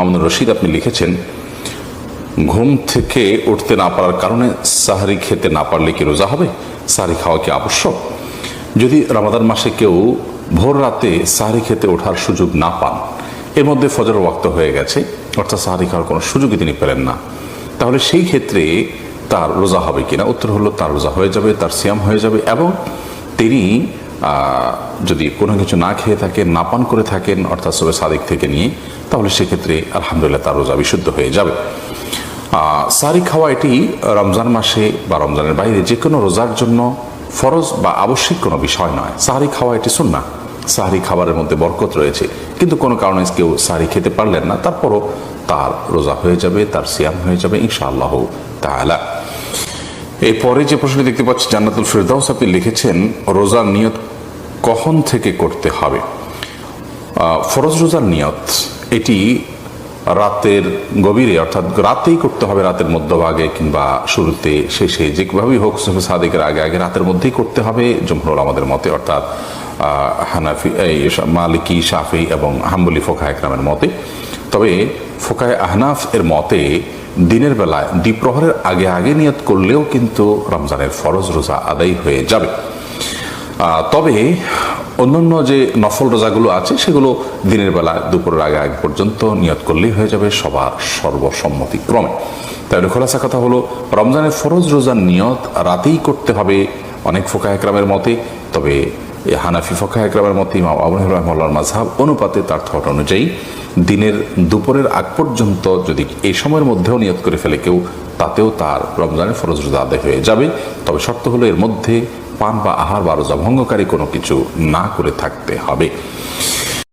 মামুনুর রশিদ আপনি লিখেছেন, ঘুম থেকে উঠতে না পারার কারণে সাহারি খেতে না পারলে কি রোজা হবে? সাহারি খাওয়া কি আবশ্যক? যদি রামাদান মাসে কেউ ভোর রাতে সাহারি খেতে ওঠার সুযোগ না পান, এর মধ্যে ফজর ওয়াক্ত হয়ে গেছে, অর্থাৎ সাহারি খাওয়ার কোনো সুযোগই তিনি পেলেন না, তাহলে সেই ক্ষেত্রে তার রোজা হবে কিনা? উত্তর হলো, তার রোজা হয়ে যাবে, তার সিয়াম হয়ে যাবে এবং তিনি যদি কোনো কিছু না খেয়ে থাকেন না পান করে থাকেন, অর্থাৎ সবে সাদিক থেকে নিয়ে, তাহলে সেক্ষেত্রে আলহামদুলিল্লাহ তার রোজা বিশুদ্ধ হয়ে যাবে। সারি খাওয়া এটি রমজান মাসে বা রমজানের বাইরে যে কোনো রোজার জন্য ফরজ বা আবশ্যিক কোনো বিষয় নয়। সাহারি খাওয়া এটি সুন্না সাহারি খাবারের মধ্যে বরকত রয়েছে। কিন্তু কোনো কারণে কেউ সাহারি খেতে পারলেন না, তারপরও তার রোজা হয়ে যাবে, তার সিয়াম হয়ে যাবে, ইনশাআল্লাহ তাআলা। এরপরে যে প্রশ্ন দেখতে পাচ্ছি, জান্নাতুল ফেরদাউস আপনি লিখেছেন, রোজার নিয়ত কখন থেকে করতে হবে? ফরজ রোজার নিয়ত, এটি রাতের গভীরে, অর্থাৎ রাতেই করতে হবে, রাতের মধ্যভাগে কিংবা শুরুতে, শেষে যেভাবেই হোক, সুফে সাদিকের আগে আগে রাতের মধ্যেই করতে হবে জমহুর আমাদের মতে, অর্থাৎ হানাফি, এই মালিকি, শাফি এবং হাম্বলি ফোকা একরামের মতে। তবে ফোকায় আহনাফ এর মতে, দিনের বেলায় দ্বিপ্রহরের আগে আগে নিয়ত করলেও কিন্তু রমজানের ফরজ রোজা আদায় হয়ে যাবে। তবে অন্যান্য যে নফল রোজাগুলো আছে, সেগুলো দিনের বেলা দুপুরের আগে আগে পর্যন্ত নিয়ত করলেই হয়ে যাবে সবার সর্বসম্মতিক্রমে তাহলে খোলাসা কথা হলো, রমজানের ফরজ রোজার নিয়ত রাতেই করতে হবে অনেক ফোকা একরামের মতে, তবে হানাফি ফোকা একরামের মতে ইমাম আবু রহমাল্লার মাঝহাব অনুপাতে তার থট অনুযায়ী দিনের দুপুরের আগ পর্যন্ত যদি এই সময়ের মধ্যেও নিয়ত করে ফেলে কেউ, তাতেও তার রমজানের ফরজ রোজা আদায় হয়ে যাবে। তবে শর্ত হলো এর মধ্যে পান বা আহার বা রোজা ভঙ্গকারী কোনো কিছু না করে থাকতে হবে।